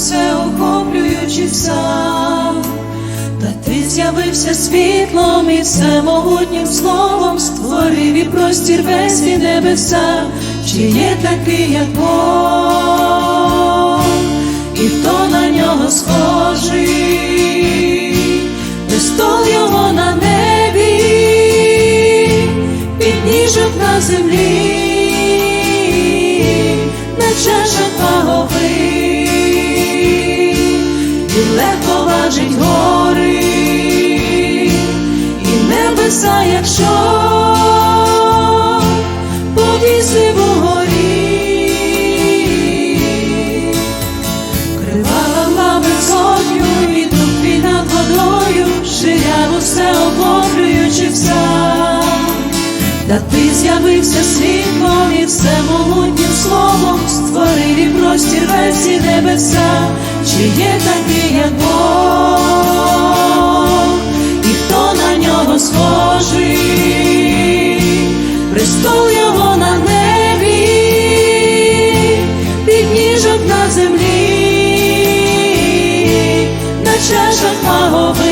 все охоплюючи сам, та ти з'явився світлом і всемогутнім словом створив і простір весь і небеса, чи є такий, як Бог, і хто на нього схожий, престол його на небі, підніжок на землі, на чаша легко важить гори, і небеса, якщо повісив угорі, кривава лави сотню, і тупі над водою, ширяв усе охоплюючи все. Та ти з'явився світлом і всемогутнім словом створив і простір весь і небеса, чи є такий, як Бог, і хто на нього схожий, престол його на небі, підніжок на землі, на чашах вагових,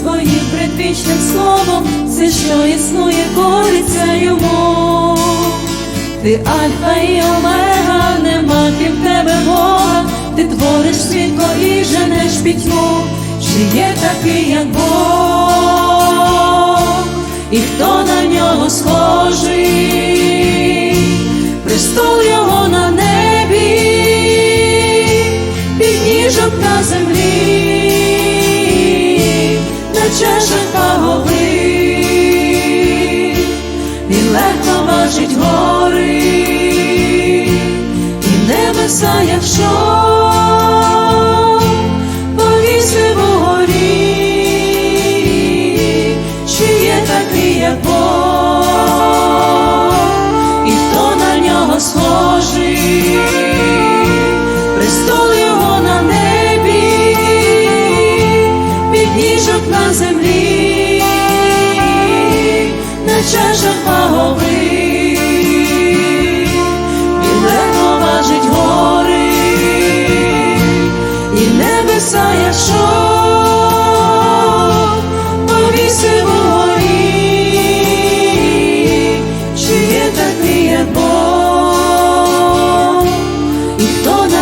своїм предвічним словом, все, що існує, кориться йому. Ти альфа і омега, нема крім тебе Бога, ти твориш світло і женеш пітьму, чи є такий, як Бог, і хто на нього схожий, престол його на небі, підніжок на землі, легко гори, і небеса, якщо повісив угорі, чи є такий, як Бог, і хто на нього схожий, престол його на небі, підніжок на землі,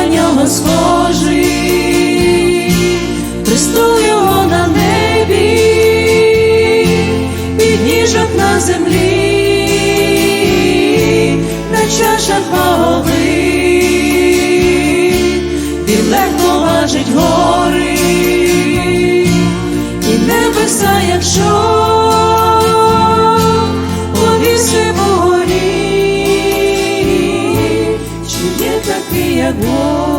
нього схожий, престол його на небі, від ніжок на землі, на чашах голови, він легко важить гори і небеса, як. 我。